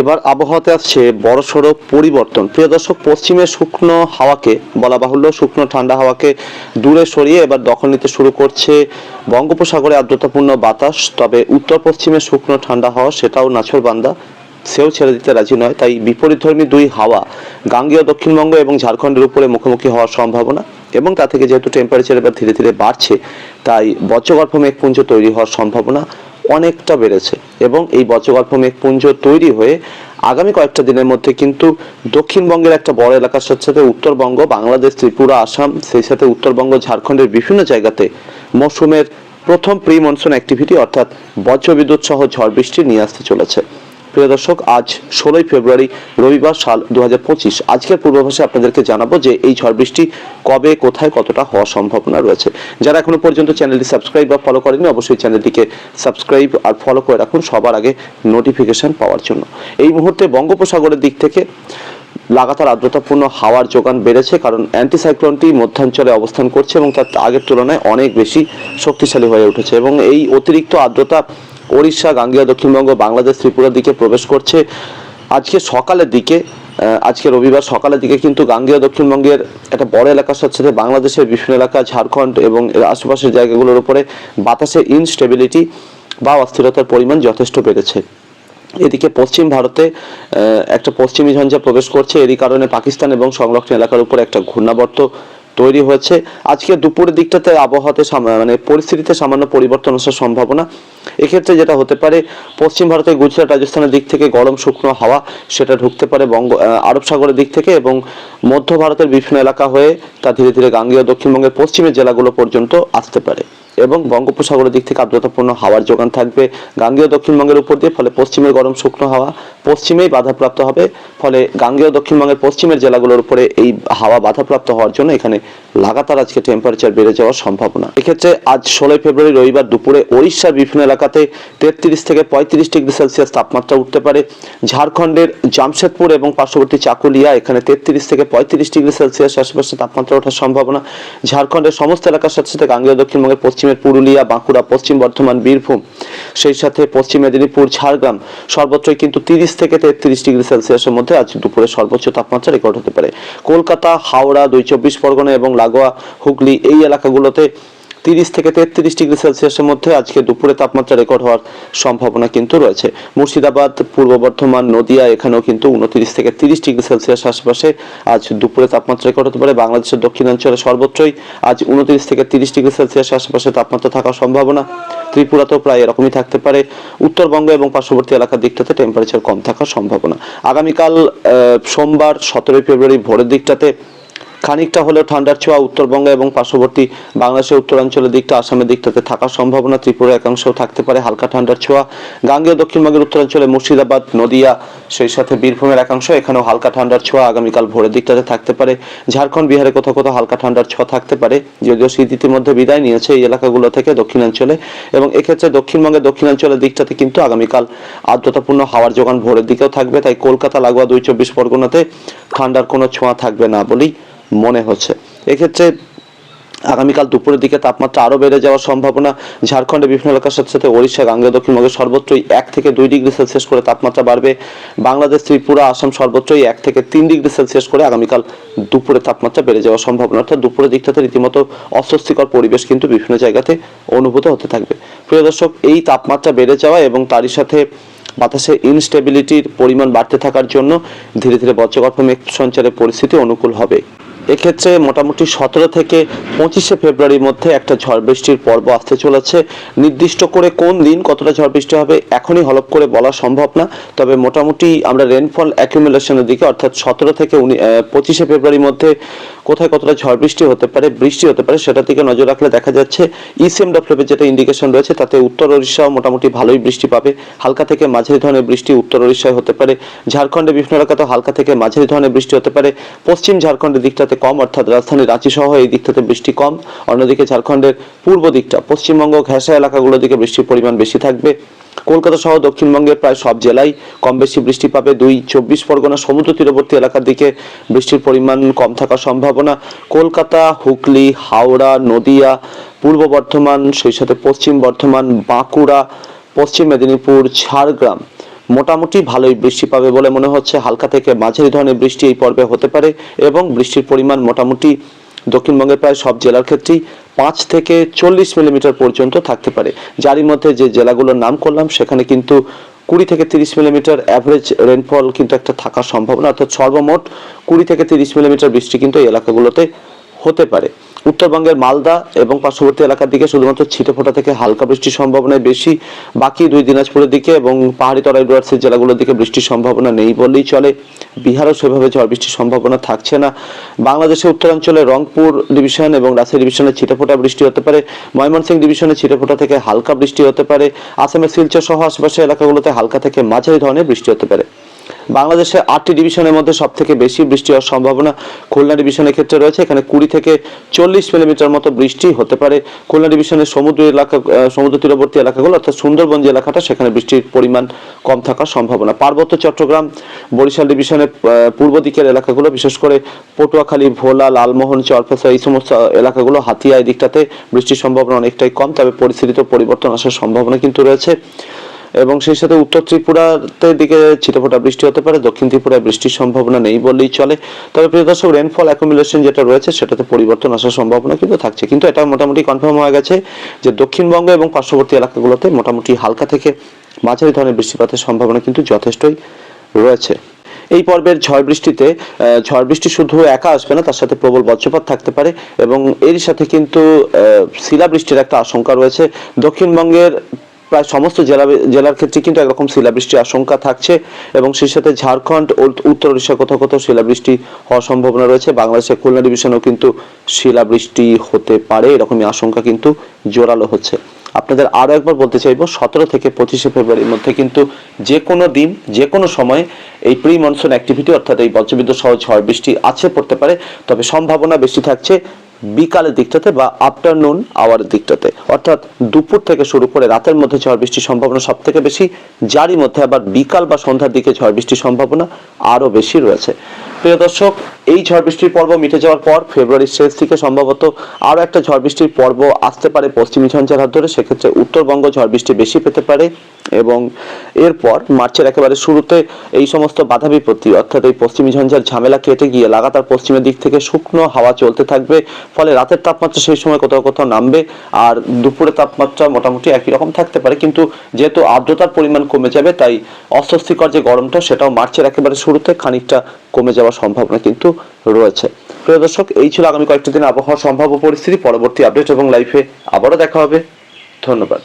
এবার আবহাওয়াতে আসছে বড়সড় পরিবর্তন। প্রিয় দর্শক পশ্চিমের শুকনো হাওয়াকে বলা বাহুল্য, শুকনো ঠান্ডা হাওয়াকে দূরে সরিয়ে এবার দখল নিতে শুরু করছে বঙ্গোপসাগরে আর্দ্রতাপূর্ণ বাতাস। তবে উত্তর পশ্চিমে শুকনো ঠান্ডা হাওয়া, সেটাও নাছরবান্দা সেও ছেড়ে দিতে রাজি নয়, তাই বিপরীতধর্মী দুই হাওয়া, গাঙ্গেয় দক্ষিণবঙ্গ এবং ঝাড়খণ্ডের উপরে মুখোমুখি হওয়ার সম্ভাবনা এবং তা থেকে যেহেতু টেম্পারেচার এবার ধীরে ধীরে বাড়ছে, তাই বজ্রগর্ভ মেঘপুঞ্জ তৈরি হওয়ার সম্ভাবনা। অনেকটা বেড়েছে এবং এই বজ্রগর্ভ মেঘপুঞ্জ তৈরি হয়ে আগামী কয়েকটা দিনের মধ্যে কিন্তু দক্ষিণবঙ্গের একটা বড় এলাকার সাথে সাথে উত্তরবঙ্গ, বাংলাদেশ, ত্রিপুরা, আসাম, সেই সাথে উত্তরবঙ্গ, ঝাড়খণ্ডের বিভিন্ন জায়গাতে মৌসুমের প্রথম প্রি মনসুন অ্যাক্টিভিটি অর্থাৎ বজ্রবিদ্যুৎ সহ ঝড় বৃষ্টি নিয়ে আসতে চলেছে। প্রিয় দর্শক, আজ ষোলোই ফেব্রুয়ারি রবিবার সাল দু আজকের পূর্বাভাসে আপনাদেরকে জানাব যে এই ঝড় বৃষ্টি কবে, কোথায়, কতটা হওয়ার সম্ভাবনা রয়েছে। যারা এখনও পর্যন্ত চ্যানেলটি সাবস্ক্রাইব বা ফলো করেনি অবশ্যই চ্যানেলটিকে সাবস্ক্রাইব আর ফলো করে রাখুন সবার আগে নোটিফিকেশন পাওয়ার জন্য। এই মুহূর্তে বঙ্গোপসাগরের দিক থেকে লাগাতার আর্দ্রতাপূর্ণ হাওয়ার যোগান বেড়েছে, কারণ অ্যান্টিসাইক্লোনটি মধ্যাঞ্চলে অবস্থান করছে এবং তার আগের তুলনায় অনেক বেশি শক্তিশালী হয়ে উঠেছে এবং এই অতিরিক্ত আর্দ্রতা ওড়িশা, গাঙ্গেয়, দক্ষিণবঙ্গ, বাংলাদেশ, ত্রিপুরার দিকে প্রবেশ করছে। আজকে সকালের দিকে আজকে রবিবার সকালের দিকে কিন্তু গাঙ্গেয়, দক্ষিণবঙ্গের একটা বড় এলাকার সাথে সাথে বাংলাদেশের বিভিন্ন এলাকা, ঝাড়খণ্ড এবং আশেপাশের জায়গাগুলোর উপরে বাতাসের ইনস্টেবিলিটি বা অস্থিরতার পরিমাণ যথেষ্ট বেড়েছে। এদিকে পশ্চিম ভারতে একটা পশ্চিমী ঝঞ্ঝা প্রবেশ করছে। এরই কারণে পাকিস্তান এবং সংলগ্ন এলাকার উপর একটা ঘূর্ণাবর্ত তৈরি হয়েছে। আজকে দুপুরের দিকটাতে আবহাওয়াতে মানে পরিস্থিতিতে সামান্য পরিবর্তন আসার সম্ভাবনা। এক্ষেত্রে যেটা হতে পারে, পশ্চিম ভারতের গুজরাট, রাজস্থানের দিক থেকে গরম, শুকনো হাওয়া, সেটা ঢুকতে পারে বঙ্গ আরব সাগরের দিক থেকে এবং মধ্য ভারতের বিভিন্ন এলাকা হয়ে তা ধীরে ধীরে গাঙ্গেয় দক্ষিণবঙ্গের পশ্চিমের জেলাগুলো পর্যন্ত আসতে পারে। এবং বঙ্গোপসাগরের দিক থেকে আর্দ্রতাপূর্ণ হাওয়ার যোগান থাকবে। গাঙ্গেয় দক্ষিণবঙ্গের উপর দিয়ে, ফলে পশ্চিমের গরম শুকনো হাওয়া। পশ্চিমেই বাধাপ্রাপ্ত হবে, ফলে গাঙ্গেয় দক্ষিণবঙ্গের পশ্চিমের জেলাগুলোর উপরে এই হাওয়া বাধাপ্রাপ্ত হওয়ার জন্য এখানে লাগাতার আজকে টেম্পারেচার বেড়ে যাওয়ার সম্ভাবনা। এক্ষেত্রে আজ ষোলোই ফেব্রুয়ারি রবিবার দুপুরে ওড়িশার বিভিন্ন এলাকাতে তেত্রিশ থেকে পঁয়ত্রিশ ডিগ্রি সেলসিয়াস তাপমাত্রা উঠতে পারে। ঝাড়খণ্ডের জামশেদপুর এবং পার্শ্ববর্তী চাকুলিয়া এখানে তেত্রিশ থেকে পঁয়ত্রিশ ডিগ্রি সেলসিয়াস আশেপাশে তাপমাত্রা ওঠার সম্ভাবনা। ঝাড়খণ্ডের সমস্ত এলাকার সাথে সাথে গাঙ্গেয় দক্ষিণবঙ্গের পশ্চিমের পুরুলিয়া, বাঁকুড়া, পশ্চিম বর্ধমান, বীরভূম, সেই সাথে পশ্চিম মেদিনীপুর, ঝাড়গ্রাম, সর্বত্রই কিন্তু তিরিশ থেকে তেত্রিশ ডিগ্রি সেলসিয়াসের মধ্যে আজ দুপুরে সর্বোচ্চ তাপমাত্রা রেকর্ড হতে পারে। কলকাতা, হাওড়া, দুই চব্বিশ পরগনা এবং লাগোয়া, হুগলি এই এলাকাগুলোতে তিরিশ থেকে তেত্রিশ ডিগ্রি সেলসিয়াসের মধ্যে আজকে দুপুরে তাপমাত্রা রেকর্ড হওয়ার সম্ভাবনা কিন্তু রয়েছে। মুর্শিদাবাদ, পূর্ব বর্ধমান, নদিয়া, এখানেও কিন্তু উনত্রিশ থেকে তিরিশ ডিগ্রি সেলসিয়াস আশেপাশে আজ দুপুরে তাপমাত্রা রেকর্ড হতে পারে। বাংলাদেশের দক্ষিণাঞ্চলে সর্বত্রই আজ উনত্রিশ থেকে তিরিশ ডিগ্রি সেলসিয়াস আশেপাশে তাপমাত্রা থাকার সম্ভাবনা। ত্রিপুরাতেও প্রায় এরকমই থাকতে পারে। উত্তরবঙ্গ এবং পার্শ্ববর্তী এলাকার দিকটাতে টেম্পারেচার কম থাকার সম্ভাবনা। আগামীকাল সোমবার, সতেরোই ফেব্রুয়ারি ভোরের দিকটাতে খানিকটা হলেও ঠান্ডার ছোঁয়া উত্তরবঙ্গ এবং পার্শ্ববর্তী বাংলাদেশের উত্তরাঞ্চলের দিকটা, আসামের দিকটাতে থাকার সম্ভাবনা ত্রিপুরা একাংশেও থাকতে পারে হালকা ঠান্ডার ছোঁয়া। গাঙ্গেয় দক্ষিণবঙ্গের উত্তরাঞ্চলে মুর্শিদাবাদ, নদিয়া, সেই সাথে বীরভূমের একাংশ এখানেও হালকা ঠান্ডার ছোঁয়া আগামীকাল ভোরের দিকটাতে থাকতে পারে। ঝাড়খণ্ড, বিহারে কোথাও কোথাও হালকা ঠান্ডার ছোঁয়া থাকতে পারে, যদিও শীত ইতিমধ্যে বিদায় নিয়েছে এই এলাকাগুলো থেকে দক্ষিণাঞ্চলে। এবং এক্ষেত্রে দক্ষিণবঙ্গের দক্ষিণাঞ্চলের দিকটাতে কিন্তু আগামীকাল আর্দ্রতাপূর্ণ হাওয়ার যোগান ভোরের দিকেও থাকবে, তাই কলকাতা, লাগোয়া দুই চব্বিশ পরগনাতে ঠান্ডার কোনো ছোঁয়া থাকবে না বলেই মনে হচ্ছে। এক্ষেত্রে আগামীকাল দুপুরের দিকে তাপমাত্রা আরও বেড়ে যাওয়ার সম্ভাবনা। ঝাড়খণ্ডের বিভিন্ন এলাকার সাথে সাথে ওড়িশা, গাঙ্গেয়, দক্ষিণবঙ্গের সর্বত্রই এক থেকে দুই ডিগ্রি সেলসিয়াস করে তাপমাত্রা বাড়বে। বাংলাদেশ, ত্রিপুরা, আসাম সর্বত্রই এক থেকে তিন ডিগ্রি সেলসিয়াস করে আগামীকাল দুপুরে তাপমাত্রা বেড়ে যাওয়ার সম্ভাবনা। অর্থাৎ দুপুরের দিকটাতে রীতিমতো অস্বস্তিকর পরিবেশ কিন্তু বিভিন্ন জায়গাতে অনুভূত হতে থাকবে। প্রিয় দর্শক, এই তাপমাত্রা বেড়ে যাওয়া এবং তারই সাথে বাতাসে ইনস্টেবিলিটির পরিমাণ বাড়তে থাকার জন্য ধীরে ধীরে বজ্রগর্ভ মেঘ সঞ্চারের পরিস্থিতি অনুকূল হবে। এক্ষেত্রে মোটামুটি সতেরো থেকে পঁচিশে ফেব্রুয়ারির মধ্যে একটা ঝড় বৃষ্টির পর্ব আসতে চলেছে। নির্দিষ্ট করে কোন দিন কতটা ঝড় বৃষ্টি হবে এখনই হলপ করে বলা সম্ভব না। তবে মোটামুটি আমরা রেনফল অ্যাকুমুলেশনের দিকে, অর্থাৎ সতেরো থেকে উনি পঁচিশে ফেব্রুয়ারির মধ্যে কোথায় কতটা ঝড় বৃষ্টি হতে পারে, বৃষ্টি হতে পারে, সেটার দিকে নজর রাখলে দেখা যাচ্ছে ইসিএমডব্লিউ যেটা ইন্ডিকেশন রয়েছে, তাতে উত্তর ওড়িশাও মোটামুটি ভালোই বৃষ্টি পাবে। হালকা থেকে মাঝারি ধরনের বৃষ্টি উত্তর ওড়িশায় হতে পারে। ঝাড়খণ্ডের বিভিন্ন এলাকাতে হালকা থেকে মাঝারি ধরনের বৃষ্টি হতে পারে। পশ্চিম ঝাড়খণ্ডের দিকটাতে কম, অর্থাৎ রাজধানী রাঁচি সহ এই দিকটাতে বৃষ্টি কম। অন্যদিকে ঝাড়খণ্ডের পূর্ব দিকটা, পশ্চিমবঙ্গ, ঘেঁষা এলাকাগুলোর দিকে বৃষ্টির পরিমাণ বেশি থাকবে। কলকাতা সহ দক্ষিণবঙ্গের প্রায় সব জেলায় কম বেশি বৃষ্টি পাবে। দুই চব্বিশ পরগনা, সমুদ্র তীরবর্তী এলাকার দিকে বৃষ্টির পরিমাণ কম থাকার সম্ভাবনা। কলকাতা, হুগলি, হাওড়া, নদিয়া, পূর্ব বর্ধমান, সেই সাথে পশ্চিম বর্ধমান, বাঁকুড়া, পশ্চিম মেদিনীপুর, ঝাড়গ্রাম। মোটামুটি ভালোই বৃষ্টি পাবে বলে মনে হচ্ছে। হালকা থেকে মাঝারি ধরনের বৃষ্টি এই পর্বে হতে পারে এবং বৃষ্টির পরিমাণ মোটামুটি দক্ষিণবঙ্গের প্রায় সব জেলার ক্ষেত্রেই পাঁচ থেকে চল্লিশ মিলিমিটার পর্যন্ত থাকতে পারে। যারই মধ্যে যে জেলাগুলোর নাম করলাম, সেখানে কিন্তু কুড়ি থেকে তিরিশ মিলিমিটার অ্যাভারেজ রেনফল কিন্তু একটা থাকার সম্ভাবনা, অর্থাৎ সর্বমোট কুড়ি থেকে তিরিশ মিলিমিটার বৃষ্টি কিন্তু এই এলাকাগুলোতে হতে পারে। উত্তরবঙ্গের মালদা এবং পার্শ্ববর্তী এলাকার দিকে শুধুমাত্র ছিটেফোঁটা থেকে হালকা বৃষ্টির সম্ভাবনা বেশি। বাকি দুই দিনাজপুরের দিকে এবং পাহাড়ি তরাই ডুয়ার্সের জেলাগুলোর দিকে বৃষ্টির সম্ভাবনা নেই বললেই চলে। বিহারও সেভাবে ঝড় বৃষ্টির সম্ভাবনা থাকছে না। বাংলাদেশের উত্তরাঞ্চলে রংপুর ডিভিশন এবং রাজশাহী ডিভিশনে ছিটেফোঁটা বৃষ্টি হতে পারে। ময়মনসিংহ ডিভিশনে ছিটেফোঁটা থেকে হালকা বৃষ্টি হতে পারে। আসামের শিলচর সহ আশেপাশের এলাকাগুলোতে হালকা থেকে মাঝারি ধরনের বৃষ্টি হতে পারে। বাংলাদেশে আটটি ডিভিশনের মধ্যে সব থেকে বেশি বৃষ্টি হওয়ার সম্ভাবনা খুলনা ডিভিশনের ক্ষেত্রে রয়েছে। এখানে কুড়ি থেকে চল্লিশ মিলিমিটার মতো বৃষ্টি হতে পারে। খুলনা ডিভিশনের সমুদ্র এলাকা সমুদ্র তীরবর্তী এলাকাগুলো, অর্থাৎ সুন্দরবন যে এলাকাটা, সেখানে বৃষ্টির পরিমাণ কম থাকার সম্ভাবনা। পার্বত্য চট্টগ্রাম, বরিশাল ডিভিশনের পূর্ব দিকের এলাকাগুলো, বিশেষ করে পটুয়াখালী, ভোলা, লালমোহন চরফেসা এই সমস্ত এলাকাগুলো হাতিয়া এই দিকটাতে বৃষ্টির সম্ভাবনা অনেকটাই কম, তবে পরিস্থিতিতে পরিবর্তন আসার সম্ভাবনা কিন্তু রয়েছে। এবং সেই সাথে উত্তর ত্রিপুরাতে দিকে ছিটেফোঁটা বৃষ্টি হতে পারে, দক্ষিণ ত্রিপুরায় বৃষ্টির সম্ভাবনা নেই বললেই চলে। তবে প্রিয় দর্শক রেনফল অ্যাকুমুলেশন যেটা রয়েছে সেটাতে পরিবর্তন আসার সম্ভাবনা কিন্তু থাকছে। কিন্তু এটা মোটামুটি কনফার্ম হয়ে গেছে যে দক্ষিণবঙ্গ এবং পার্শ্ববর্তী এলাকাগুলোতে মোটামুটি হালকা থেকে মাঝারি ধরনের বৃষ্টিপাতের সম্ভাবনা কিন্তু যথেষ্টই রয়েছে। এই পর্বের ঝড় বৃষ্টিতে ঝড় বৃষ্টি শুধু একা আসবে না, তার সাথে প্রবল বজ্রপাত থাকতে পারে এবং এরই সাথে কিন্তু শিলাবৃষ্টির একটা আশঙ্কা রয়েছে। দক্ষিণবঙ্গের প্রায় সমস্ত জেলা, জেলার ক্ষেত্রে কিন্তু একরকম শিলাবৃষ্টির আশঙ্কা থাকছে এবং সেই সাথে ঝাড়খণ্ড উত্তর উড়িষ্যা কোথাও কোথাও শিলাবৃষ্টি হওয়ার সম্ভাবনা রয়েছে। বাংলাদেশের খুলনা ডিভিশনেও কিন্তু শিলাবৃষ্টি হতে পারে, এরকমই আশঙ্কা কিন্তু জোরালো হচ্ছে। আপনাদের আরও একবার বলতে চাইব, সতেরো থেকে পঁচিশে ফেব্রুয়ারির মধ্যে কিন্তু যে কোনো দিন, যে কোনো সময় এই প্রি মনসুন অ্যাক্টিভিটি অর্থাৎ এই বজ্রবিদ্যুৎ সহ ঝড় বৃষ্টি আছে, পড়তে পারে। তবে সম্ভাবনা বেশি থাকছে বিকালের দিকটাতে বা আফটারনুন আওয়ার দিকটাতে। অর্থাৎ দুপুর থেকে শুরু করে রাতের মধ্যে ঝড় বৃষ্টির সম্ভাবনা সব থেকে বেশি। যারই মধ্যে আবার বিকাল বা সন্ধ্যার দিকে ঝড় বৃষ্টির সম্ভাবনা আরও বেশি রয়েছে। প্রিয় দর্শক, এই ঝড় বৃষ্টির পর্ব মিটে যাওয়ার পর ফেব্রুয়ারির শেষ থেকে সম্ভবত আরও একটা ঝড় বৃষ্টির পর্ব আসতে পারে পশ্চিমী ঝঞ্ঝার হাত ধরে। সেক্ষেত্রে উত্তরবঙ্গ ঝড় বৃষ্টি বেশি পেতে পারে এবং এরপর মার্চের একেবারে শুরুতে এই সমস্ত বাধা বিপত্তি, অর্থাৎ এই পশ্চিমী ঝঞ্ঝার ঝামেলা কেটে গিয়ে লাগাতার পশ্চিমের দিক থেকে শুকনো হাওয়া চলতে থাকবে। ফলে রাতের তাপমাত্রা সেই সময় কোথাও কোথাও নামবে আর দুপুরে তাপমাত্রা মোটামুটি একই রকম থাকতে পারে। কিন্তু যেহেতু আর্দ্রতার পরিমাণ কমে যাবে, তাই অস্বস্তিকর যে গরমটা, সেটাও মার্চের একেবারে শুরুতে খানিকটা কমে যাওয়ার সম্ভাবনা কিন্তু রয়েছে। প্রিয় দর্শক, এই ছিল আগামী কয়েকটি দিন আবহাওয়া সম্ভাব্য পরিস্থিতি, পরবর্তী আপডেট এবং লাইফে আবারও দেখা হবে। ধন্যবাদ।